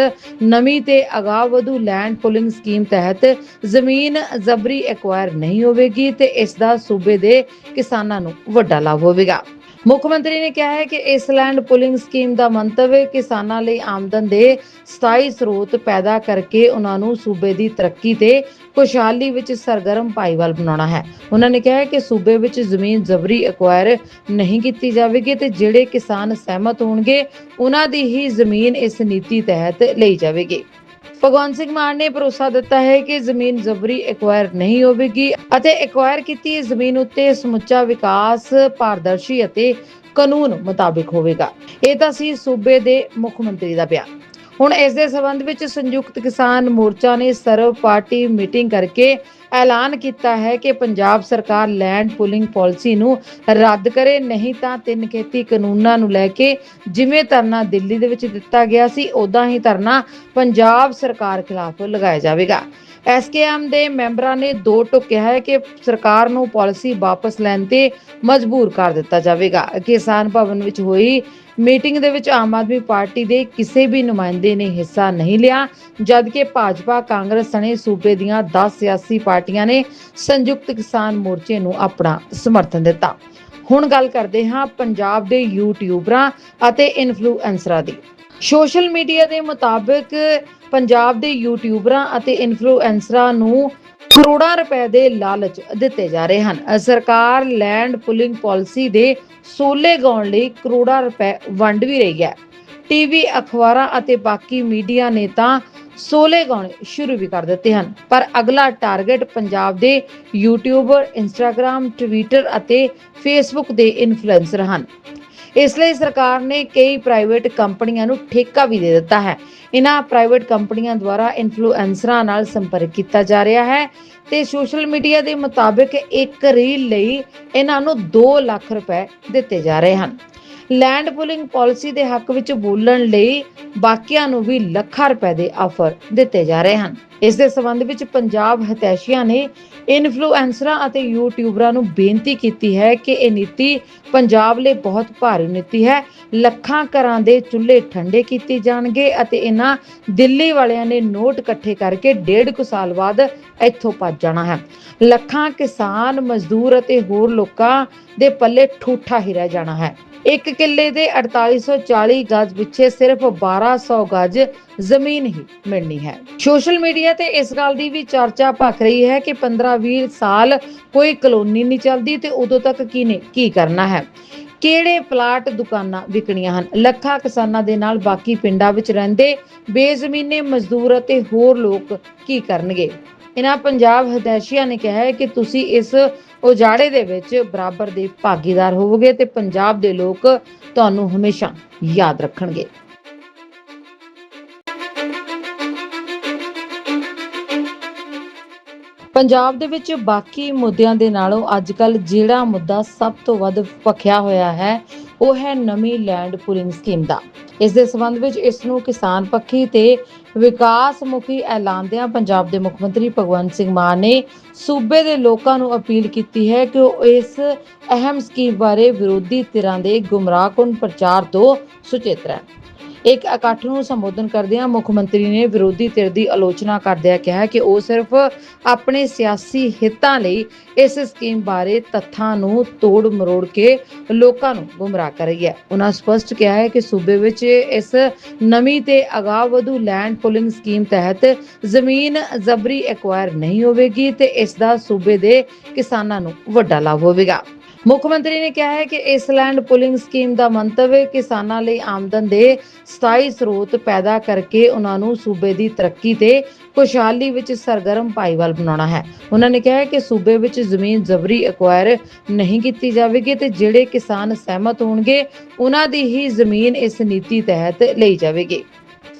ਨਵੀਂ ਤੇ ਅਗਾਂਹ ਵਧੂ ਲੈਂਡ ਪੁਲਿੰਗ ਸਕੀਮ ਤਹਿਤ ਜ਼ਮੀਨ ਜ਼ਬਰੀ ਐਕਵਾਇਰ ਨਹੀਂ ਹੋਵੇਗੀ ਤੇ ਇਸ ਦਾ ਸੂਬੇ ਦੇ ਕਿਸਾਨਾਂ ਨੂੰ ਵੱਡਾ ਲਾਭ ਹੋਵੇਗਾ। ਮੁੱਖ ਮੰਤਰੀ ਨੇ ਕਿਹਾ ਹੈ ਕਿ ਇਸ ਲੈਂਡ ਪੁਲਿੰਗ ਸਕੀਮ ਦਾ ਮੰਤਵ ਕਿਸਾਨਾਂ ਲਈ ਆਮਦਨ ਦੇ ਸਥਾਈ ਸਰੋਤ ਪੈਦਾ ਕਰਕੇ ਉਹਨਾਂ ਨੂੰ ਸੂਬੇ ਦੀ ਤਰੱਕੀ ਤੇ ਖੁਸ਼ਹਾਲੀ ਵਿੱਚ ਸਰਗਰਮ ਭਾਈਵਾਲ ਬਣਾਉਣਾ ਹੈ। ਉਹਨਾਂ ਨੇ ਕਿਹਾ ਹੈ ਕਿ ਸੂਬੇ ਵਿੱਚ ਜ਼ਮੀਨ ਜ਼ਬਰੀ ਐਕਵਾਇਰ ਨਹੀਂ ਕੀਤੀ ਜਾਵੇਗੀ ਤੇ ਜਿਹੜੇ ਕਿਸਾਨ ਸਹਿਮਤ ਹੋਣਗੇ, ਉਹਨਾਂ ਦੀ ਹੀ ਜ਼ਮੀਨ ਇਸ ਨੀਤੀ ਤਹਿਤ ਲਈ ਜਾਵੇਗੀ। ਭਗਵੰਤ ਸਿੰਘ ਮਾਨ ਨੇ ਭਰੋਸਾ ਦਿੱਤਾ ਹੈ ਕਿ ਜ਼ਮੀਨ ਜ਼ਬਰੀ ਐਕਵਾਇਰ ਨਹੀਂ ਹੋਵੇਗੀ ਅਤੇ ਐਕਵਾਇਰ ਕੀਤੀ ਜ਼ਮੀਨ ਉੱਤੇ ਸਮੁੱਚਾ ਵਿਕਾਸ, ਪਾਰਦਰਸ਼ੀ ਅਤੇ ਕਾਨੂੰਨ ਮੁਤਾਬਿਕ ਹੋਵੇਗਾ। ਇਹ ਤਾਂ ਸੀ ਸੂਬੇ ਦੇ ਮੁੱਖ ਮੰਤਰੀ ਦਾ ਬਿਆਨ। ਹੁਣ ਇਸ ਦੇ ਸਬੰਧ ਵਿੱਚ ਸੰਯੁਕਤ ਕਿਸਾਨ ਮੋਰਚਾ ਨੇ ਸਰਵ ਪਾਰਟੀ ਮੀਟਿੰਗ ਕਰਕੇ ਐਲਾਨ ਕੀਤਾ ਹੈ ਕਿ ਪੰਜਾਬ ਸਰਕਾਰ ਲੈਂਡ ਪੁਲਿੰਗ ਪਾਲਿਸੀ ਨੂੰ ਰੱਦ ਕਰੇ, ਨਹੀਂ ਤਾਂ ਤਿੰਨ ਖੇਤੀ ਕਾਨੂੰਨਾਂ ਨੂੰ ਲੈ ਕੇ ਜਿਵੇਂ ਧਰਨਾ ਦਿੱਲੀ ਦੇ ਵਿੱਚ ਦਿੱਤਾ ਗਿਆ ਸੀ ਉਦਾਂ ਹੀ ਧਰਨਾ ਪੰਜਾਬ ਸਰਕਾਰ ਖਿਲਾਫ ਲਗਾਇਆ ਜਾਵੇਗਾ। ਐਸਕੇਐਮ ਦੇ ਮੈਂਬਰਾਂ ਨੇ ਦੋ ਟੁਕ ਕਿਹਾ ਹੈ ਕਿ ਸਰਕਾਰ ਨੂੰ ਪਾਲਿਸੀ ਵਾਪਸ ਲੈਣ ਤੇ ਮਜਬੂਰ ਕਰ ਦਿੱਤਾ ਜਾਵੇਗਾ। ਕਿਸਾਨ ਭਵਨ ਵਿੱਚ ਹੋਈ ਮੀਟਿੰਗ ਦੇ ਵਿੱਚ ਆਮ ਆਦਮੀ ਪਾਰਟੀ ਦੇ ਕਿਸੇ ਵੀ ਨੁਮਾਇੰਦੇ ਨੇ ਹਿੱਸਾ ਨਹੀਂ ਲਿਆ, ਜਦਕਿ ਭਾਜਪਾ, ਕਾਂਗਰਸ ਸਣੇ ਸੂਬੇ ਦੀਆਂ 10 ਸਿਆਸੀ ਪਾਰਟੀਆਂ ਨੇ ਸੰਯੁਕਤ ਕਿਸਾਨ ਮੋਰਚੇ ਨੂੰ ਆਪਣਾ ਸਮਰਥਨ ਦਿੱਤਾ। ਹੁਣ ਗੱਲ ਕਰਦੇ ਹਾਂ ਪੰਜਾਬ ਦੇ ਯੂਟਿਊਬਰਾਂ ਅਤੇ ਇਨਫਲੂਐਂਸਰਾਂ ਦੀ। ਸੋਸ਼ਲ ਮੀਡੀਆ ਦੇ ਮੁਤਾਬਕ ਪੰਜਾਬ ਦੇ ਯੂਟਿਊਬਰਾਂ ਅਤੇ ਇਨਫਲੂਐਂਸਰਾਂ ਨੂੰ ਕਰੋੜਾਂ ਰੁਪਏ ਦੇ ਲਾਲਚ ਦਿੱਤੇ ਜਾ ਰਹੇ ਹਨ। ਸਰਕਾਰ ਲੈਂਡ ਪੁਲਿੰਗ ਪਾਲਿਸੀ ਦੇ ਸੋਲੇ ਗਾਉਣ ਲਈ ਕਰੋੜਾਂ ਰੁਪਏ ਵੰਡ ਵੀ ਰਹੀ ਹੈ। ਟੀਵੀ ਅਖਬਾਰਾਂ ਅਤੇ ਬਾਕੀ ਮੀਡੀਆ ਨੇ ਤਾਂ ਸੋਲੇ ਗਾਉਣੇ ਸ਼ੁਰੂ ਵੀ ਕਰ ਦਿੱਤੇ ਹਨ। ਪਰ ਅਗਲਾ ਟਾਰਗੇਟ ਪੰਜਾਬ ਦੇ ਯੂਟਿਊਬਰ ਇੰਸਟਾਗ੍ਰam ਟਵਿੱਟਰ ਅਤੇ ਫੇਸਬੁੱਕ ਦੇ ਇਨਫਲੂਐਂਸਰ ਹਨ। ਇਸ ਲਈ ਸਰਕਾਰ ਨੇ ਕਈ ਪ੍ਰਾਈਵੇਟ ਕੰਪਨੀਆਂ ਨੂੰ ਠੇਕਾ ਵੀ ਦੇ ਦਿੱਤਾ ਹੈ। ਇਹਨਾਂ ਪ੍ਰਾਈਵੇਟ ਕੰਪਨੀਆਂ ਦੁਆਰਾ ਇਨਫਲੂਐਂਸਰਾਂ ਨਾਲ ਸੰਪਰਕ ਕੀਤਾ ਜਾ ਰਿਹਾ ਹੈ ਤੇ ਸੋਸ਼ਲ ਮੀਡੀਆ ਦੇ ਮੁਤਾਬਕ ਇੱਕ ਰੀਲ ਲਈ ਇਹਨਾਂ ਨੂੰ 2 ਲੱਖ ਰੁਪਏ ਦਿੱਤੇ ਜਾ ਰਹੇ ਹਨ। ਲੈਂਡ ਪੁਲਿੰਗ ਪਾਲਿਸੀ ਦੇ ਹੱਕ ਵਿੱਚ ਬੋਲਣ ਲਈ ਬਾਕੀਆਂ ਨੂੰ ਵੀ ਲੱਖਾਂ ਰੁਪਏ ਦੇ ਆਫਰ ਦਿੱਤੇ ਜਾ ਰਹੇ ਹਨ। ਇਸ ਦੇ ਸਬੰਧ ਵਿੱਚ ਪੰਜਾਬ ਹਤੈਸ਼ੀਆਂ ਨੇ ਇਨਫਲੂਐਂਸਰਾਂ ਅਤੇ ਯੂਟਿਊਬਰਾਂ ਨੂੰ ਬੇਨਤੀ ਕੀਤੀ ਹੈ ਕਿ ਇਹ ਨੀਤੀ ਪੰਜਾਬ ਲਈ ਬਹੁਤ ਭਾਰੀ ਨੀਤੀ ਹੈ। ਲੱਖਾਂ ਘਰਾਂ ਦੇ ਚੁੱਲ੍ਹੇ ਠੰਡੇ ਕੀਤੇ ਜਾਣਗੇ ਅਤੇ ਇਹਨਾਂ ਦਿੱਲੀ ਵਾਲਿਆਂ ਨੇ ਨੋਟ ਇਕੱਠੇ ਕਰਕੇ ਡੇਢ ਕੁ ਸਾਲ ਬਾਅਦ ਇੱਥੋਂ ਭੱਜ ਜਾਣਾ ਹੈ। ਲੱਖਾਂ ਕਿਸਾਨ, ਮਜ਼ਦੂਰ ਅਤੇ ਹੋਰ ਲੋਕਾਂ ਦੇ ਪੱਲੇ ਠੂਠਾ ਹੀ ਰਹਿ ਜਾਣਾ ਹੈ। ਇੱਕ ਕਿੱਲੇ ਦੇ 4840 ਗਜ ਪਿੱਛੇ ਸਿਰਫ 1200 ਗਜ ਜ਼ਮੀਨ ਹੀ ਮਿਲਣੀ ਹੈ। ਸੋਸ਼ਲ ਮੀਡੀਆ ਤੇ ਇਸ ਗੱਲ ਦੀ ਵੀ ਚਰਚਾ ਭਖ ਰਹੀ ਹੈ ਕਿ 15-20 ਸਾਲ ਕੋਈ ਕਲੋਨੀ ਨਹੀਂ ਚੱਲਦੀ ਤੇ ਉਦੋਂ ਤੱਕ ਕੀ ਨੇ ਕੀ ਕਰਨਾ ਹੈ। ਕਿਹੜੇ ਪਲਾਟ ਦੁਕਾਨਾਂ ਵਿਕਣੀਆਂ ਹਨ? ਲੱਖਾਂ ਕਿਸਾਨਾਂ ਦੇ ਨਾਲ ਬਾਕੀ ਪਿੰਡਾਂ ਵਿੱਚ ਰਹਿੰਦੇ ਬੇਜ਼ਮੀਨੇ ਮਜ਼ਦੂਰ ਅਤੇ ਹੋਰ ਲੋਕ ਕੀ ਕਰਨਗੇ? ਇਹਨਾਂ ਪੰਜਾਬ ਹਦੈਸ਼ੀਆਂ ਨੇ ਕਿਹਾ ਹੈ ਕਿ ਤੁਸੀਂ ਇਸ ਉਜਾੜੇ ਦੇ ਵਿੱਚ ਬਰਾਬਰ ਦੇ ਭਾਗੀਦਾਰ ਹੋਵੋਗੇ ਤੇ ਪੰਜਾਬ ਦੇ ਲੋਕ ਤੁਹਾਨੂੰ ਹਮੇਸ਼ਾ ਯਾਦ ਰੱਖਣਗੇ। ਪੰਜਾਬ ਦੇ ਵਿੱਚ ਬਾਕੀ ਮੁੱਦਿਆਂ ਦੇ ਨਾਲੋਂ ਅੱਜਕੱਲ ਜਿਹੜਾ ਮੁੱਦਾ ਸਭ ਤੋਂ ਵੱਧ ਭਖਿਆ ਹੋਇਆ ਹੈ, ਉਹ ਹੈ ਨਵੀਂ ਲੈਂਡ ਪੂਲਿੰਗ ਸਕੀਮ ਦਾ। ਇਸ ਦੇ ਸਬੰਧ ਵਿੱਚ ਇਸ ਨੂੰ ਕਿਸਾਨ ਪੱਖੀ ਤੇ ਵਿਕਾਸ ਮੁਖੀ ਐਲਾਨਦਿਆਂ ਪੰਜਾਬ ਦੇ ਮੁੱਖ ਮੰਤਰੀ ਭਗਵੰਤ ਸਿੰਘ ਮਾਨ ਨੇ ਸੂਬੇ ਦੇ ਲੋਕਾਂ ਨੂੰ ਅਪੀਲ ਕੀਤੀ ਹੈ ਕਿ ਉਹ ਇਸ ਅਹਿਮ ਸਕੀਮ ਬਾਰੇ ਵਿਰੋਧੀ ਧਿਰਾਂ ਦੇ ਗੁੰਮਰਾਹਕੁਨ ਪ੍ਰਚਾਰ ਤੋਂ ਸੁਚੇਤ ਰਹਿਣ। ਇੱਕ ਇਕੱਠ ਨੂੰ ਸੰਬੋਧਨ ਕਰਦਿਆਂ ਮੁੱਖ ਮੰਤਰੀ ਨੇ ਵਿਰੋਧੀ ਧਿਰ ਦੀ ਆਲੋਚਨਾ ਕਰਦਿਆਂ ਕਿਹਾ ਕਿ ਉਹ ਸਿਰਫ ਆਪਣੇ ਸਿਆਸੀ ਹਿੱਤਾਂ ਲਈ ਇਸ ਸਕੀਮ ਬਾਰੇ ਤੱਥਾਂ ਨੂੰ ਤੋੜ ਮਰੋੜ ਕੇ ਲੋਕਾਂ ਨੂੰ ਗੁੰਮਰਾਹ ਕਰ ਰਹੀ ਹੈ। ਉਹਨਾਂ ਸਪਸ਼ਟ ਕਿਹਾ ਹੈ ਕਿ ਸੂਬੇ ਵਿੱਚ ਇਸ ਨਵੀਂ ਤੇ ਅਗਾਂਹ ਵਧੂ ਲੈਂਡ ਪੁਲਿੰਗ ਸਕੀਮ ਤਹਿਤ ਜ਼ਮੀਨ ਜ਼ਬਰੀ ਐਕਵਾਇਰ ਨਹੀਂ ਹੋਵੇਗੀ ਤੇ ਇਸ ਦਾ ਸੂਬੇ ਦੇ ਕਿਸਾਨਾਂ ਨੂੰ ਵੱਡਾ ਲਾਭ ਹੋਵੇਗਾ। ਮੁੱਖ ਮੰਤਰੀ ਨੇ ਕਿਹਾ ਹੈ ਕਿ ਇਸ ਲੈਂਡ ਪੁਲਿੰਗ ਸਕੀਮ ਦਾ ਮੰਤਵ ਕਿਸਾਨਾਂ ਲਈ ਆਮਦਨ ਦੇ ਸਥਾਈ ਸਰੋਤ ਪੈਦਾ ਕਰਕੇ ਉਹਨਾਂ ਨੂੰ ਸੂਬੇ ਦੀ ਤਰੱਕੀ ਤੇ ਖੁਸ਼ਹਾਲੀ ਵਿੱਚ ਸਰਗਰਮ ਭਾਈਵਾਲ ਬਣਾਉਣਾ ਹੈ। ਉਹਨਾਂ ਨੇ ਕਿਹਾ ਹੈ ਕਿ ਸੂਬੇ ਵਿੱਚ ਜ਼ਮੀਨ ਜ਼ਬਰੀ ਐਕਵਾਇਰ ਨਹੀਂ ਕੀਤੀ ਜਾਵੇਗੀ ਤੇ ਜਿਹੜੇ ਕਿਸਾਨ ਸਹਿਮਤ ਹੋਣਗੇ, ਉਹਨਾਂ ਦੀ ਹੀ ਜ਼ਮੀਨ ਇਸ ਨੀਤੀ ਤਹਿਤ ਲਈ ਜਾਵੇਗੀ।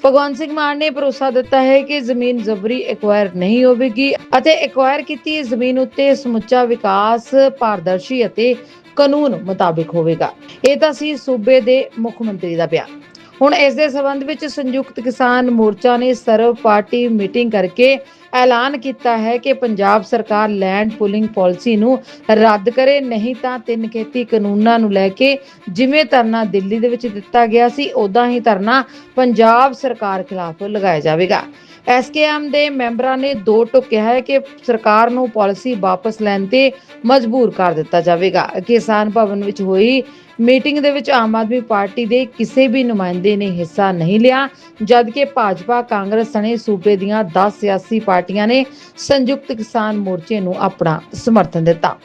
ਭਗਵੰਤ ਸਿੰਘ ਮਾਨ ਨੇ ਭਰੋਸਾ ਦਿੱਤਾ ਹੈ ਕਿ ਜ਼ਮੀਨ ਜ਼ਬਰੀ ਐਕਵਾਇਰ ਨਹੀਂ ਹੋਵੇਗੀ ਅਤੇ ਐਕਵਾਇਰ ਕੀਤੀ ਜ਼ਮੀਨ ਉੱਤੇ ਸਮੁੱਚਾ ਵਿਕਾਸ, ਪਾਰਦਰਸ਼ੀ ਅਤੇ ਕਾਨੂੰਨ ਮੁਤਾਬਿਕ ਹੋਵੇਗਾ। ਇਹ ਤਾਂ ਸੀ ਸੂਬੇ ਦੇ ਮੁੱਖ ਮੰਤਰੀ ਦਾ ਬਿਆਨ। ਹੁਣ ਇਸ ਦੇ ਸਬੰਧ ਵਿੱਚ ਸੰਯੁਕਤ ਕਿਸਾਨ ਮੋਰਚਾ ਨੇ ਸਰਵ ਪਾਰਟੀ ਮੀਟਿੰਗ ਕਰਕੇ ਐਲਾਨ ਕੀਤਾ ਹੈ ਕਿ ਪੰਜਾਬ ਸਰਕਾਰ ਲੈਂਡ ਪੁਲਿੰਗ ਪਾਲਿਸੀ ਨੂੰ ਰੱਦ ਕਰੇ, ਨਹੀਂ ਤਾਂ ਤਿੰਨ ਖੇਤੀ ਕਾਨੂੰਨਾਂ ਨੂੰ ਲੈ ਕੇ ਜਿਵੇਂ ਧਰਨਾ ਦਿੱਲੀ ਦੇ ਵਿੱਚ ਦਿੱਤਾ ਗਿਆ ਸੀ ਉਦਾਂ ਹੀ ਧਰਨਾ ਪੰਜਾਬ ਸਰਕਾਰ ਖਿਲਾਫ ਲਗਾਇਆ ਜਾਵੇਗਾ। ਐਸਕੇਐਮ ਦੇ ਮੈਂਬਰਾਂ ਨੇ ਦੋ ਟੁਕ ਕਿਹਾ ਹੈ ਕਿ ਸਰਕਾਰ ਨੂੰ ਪਾਲਿਸੀ ਵਾਪਸ ਲੈਣ ਤੇ ਮਜਬੂਰ ਕਰ ਦਿੱਤਾ ਜਾਵੇਗਾ। ਕਿਸਾਨ ਭਵਨ ਵਿੱਚ ਹੋਈ ਮੀਟਿੰਗ ਦੇ ਵਿੱਚ ਆਮ ਆਦਮੀ ਪਾਰਟੀ ਦੇ ਕਿਸੇ ਵੀ ਨੁਮਾਇੰਦੇ ਨੇ ਹਿੱਸਾ ਨਹੀਂ ਲਿਆ, ਜਦਕਿ ਭਾਜਪਾ, ਕਾਂਗਰਸ ਸਣੇ ਸੂਬੇ ਦੀਆਂ 10 ਸਿਆਸੀ ਪਾਰਟੀਆਂ ਨੇ ਸੰਯੁਕਤ ਕਿਸਾਨ ਮੋਰਚੇ ਨੂੰ ਆਪਣਾ ਸਮਰਥਨ ਦਿੱਤਾ।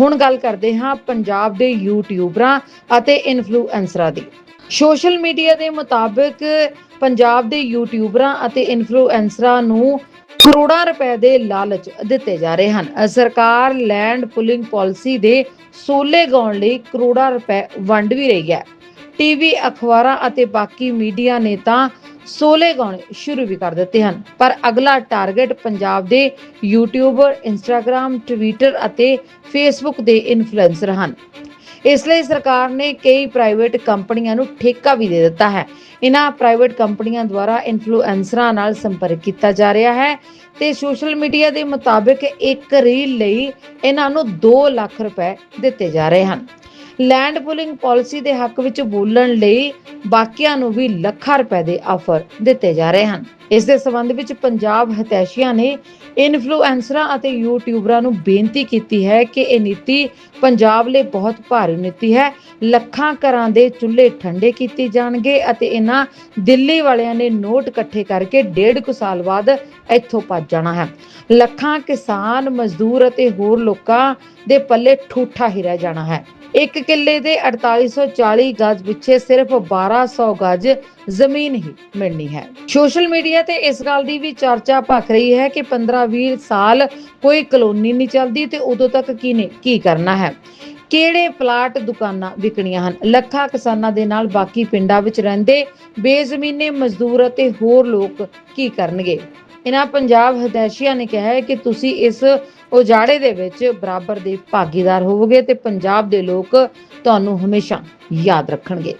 ਹੁਣ ਗੱਲ ਕਰਦੇ ਹਾਂ ਪੰਜਾਬ ਦੇ ਯੂਟਿਊਬਰਾਂ ਅਤੇ ਇਨਫਲੂਐਂਸਰਾਂ ਦੀ। ਸੋਸ਼ਲ ਮੀਡੀਆ ਦੇ ਮੁਤਾਬਕ ਪੰਜਾਬ ਦੇ ਯੂਟਿਊਬਰਾਂ ਅਤੇ ਇਨਫਲੂਐਂਸਰਾਂ ਨੂੰ ਕਰੋੜਾਂ ਰੁਪਏ ਦੇ ਲਾਲਚ ਦਿੱਤੇ ਜਾ ਰਹੇ ਹਨ। ਸਰਕਾਰ ਲੈਂਡ ਪੁਲਿੰਗ ਪਾਲਿਸੀ ਦੇ ਸੋਲੇ ਗਾਉਣ ਲਈ ਕਰੋੜਾਂ ਰੁਪਏ ਵੰਡ ਵੀ ਰਹੀ ਹੈ। ਟੀਵੀ ਅਖਬਾਰਾਂ ਅਤੇ ਬਾਕੀ ਮੀਡੀਆ ਨੇ ਤਾਂ ਸੋਲੇ ਗਾਉਣੇ ਸ਼ੁਰੂ ਵੀ ਕਰ ਦਿੱਤੇ ਹਨ। ਪਰ ਅਗਲਾ ਟਾਰਗੇਟ ਪੰਜਾਬ ਦੇ ਯੂਟਿਊਬਰ ਇੰਸਟਾਗ੍ਰam ਟਵਿੱਟਰ ਅਤੇ ਫੇਸਬੁੱਕ ਦੇ ਇਨਫਲੂਐਂਸਰ ਹਨ। ਇਸ ਲਈ ਸਰਕਾਰ ਨੇ ਕਈ ਪ੍ਰਾਈਵੇਟ ਕੰਪਨੀਆਂ ਨੂੰ ਠੇਕਾ ਵੀ ਦੇ ਦਿੱਤਾ ਹੈ। ਇਹਨਾਂ ਪ੍ਰਾਈਵੇਟ ਕੰਪਨੀਆਂ ਦੁਆਰਾ ਇਨਫਲੂਐਂਸਰਾਂ ਨਾਲ ਸੰਪਰਕ ਕੀਤਾ ਜਾ ਰਿਹਾ ਹੈ ਤੇ ਸੋਸ਼ਲ ਮੀਡੀਆ ਦੇ ਮੁਤਾਬਕ ਇੱਕ ਰੀਲ ਲਈ ਇਹਨਾਂ ਨੂੰ 2 ਲੱਖ ਰੁਪਏ ਦਿੱਤੇ ਜਾ ਰਹੇ ਹਨ। ਲੈਂਡ ਪੁਲਿੰਗ ਪਾਲਿਸੀ ਦੇ ਹੱਕ ਵਿੱਚ ਬੋਲਣ ਲਈ ਬਾਕੀਆਂ ਨੂੰ ਵੀ ਲੱਖਾਂ ਰੁਪਏ ਦੇ ਆਫਰ ਦਿੱਤੇ ਜਾ ਰਹੇ ਹਨ। ਇਸ ਦੇ ਸਬੰਧ ਵਿੱਚ ਪੰਜਾਬ ਹਤੈਸ਼ੀਆਂ ਨੇ ਇਨਫਲੂਐਂਸਰਾਂ ਅਤੇ ਯੂਟਿਊਬਰਾਂ ਨੂੰ ਬੇਨਤੀ ਕੀਤੀ ਹੈ ਕਿ ਇਹ ਨੀਤੀ ਪੰਜਾਬ ਲਈ ਬਹੁਤ ਭਾਰੀ ਨੀਤੀ ਹੈ। ਲੱਖਾਂ ਘਰਾਂ ਦੇ ਚੁੱਲ੍ਹੇ ਠੰਡੇ ਕੀਤੇ ਜਾਣਗੇ ਅਤੇ ਇਹਨਾਂ ਦਿੱਲੀ ਵਾਲਿਆਂ ਨੇ ਨੋਟ ਇਕੱਠੇ ਕਰਕੇ ਡੇਢ ਕੁ ਸਾਲ ਬਾਅਦ ਇੱਥੋਂ ਭੱਜ ਜਾਣਾ ਹੈ। ਲੱਖਾਂ ਕਿਸਾਨ, ਮਜ਼ਦੂਰ ਅਤੇ ਹੋਰ ਲੋਕਾਂ ਦੇ ਪੱਲੇ ਠੂਠਾ ਹੀ ਰਹਿ ਜਾਣਾ ਹੈ। ਇੱਕ ਕਿੱਲੇ ਦੇ 4840 ਗਜ ਪਿੱਛੇ ਸਿਰਫ 1200 ਗਜ ਜ਼ਮੀਨ ਹੀ ਮਿਲਣੀ ਹੈ। ਸੋਸ਼ਲ ਮੀਡੀਆ ਤੇ ਇਸ ਗੱਲ ਦੀ ਵੀ ਚਰਚਾ ਭਖ ਰਹੀ ਹੈ ਕਿ 15-20 ਸਾਲ ਕੋਈ ਕਲੋਨੀ ਨਹੀਂ ਚੱਲਦੀ ਤੇ ਉਦੋਂ ਤੱਕ ਕੀ ਨੇ ਕੀ ਕਰਨਾ ਹੈ। ਕਿਹੜੇ ਪਲਾਟ ਦੁਕਾਨਾਂ ਵਿਕਣੀਆਂ ਹਨ? ਲੱਖਾਂ ਕਿਸਾਨਾਂ ਦੇ ਨਾਲ ਬਾਕੀ ਪਿੰਡਾਂ ਵਿੱਚ ਰਹਿੰਦੇ ਬੇਜ਼ਮੀਨੇ ਮਜ਼ਦੂਰ ਅਤੇ ਹੋਰ ਲੋਕ ਕੀ ਕਰਨਗੇ? ਇਹਨਾਂ ਪੰਜਾਬ ਹਦੈਸ਼ੀਆਂ ਨੇ ਕਿਹਾ ਹੈ ਕਿ ਤੁਸੀਂ ਇਸ ਉਜਾੜੇ ਦੇ ਵਿੱਚ ਬਰਾਬਰ ਦੇ ਭਾਗੀਦਾਰ ਹੋਵੋਗੇ ਤੇ ਪੰਜਾਬ ਦੇ ਲੋਕ ਤੁਹਾਨੂੰ ਹਮੇਸ਼ਾ ਯਾਦ ਰੱਖਣਗੇ।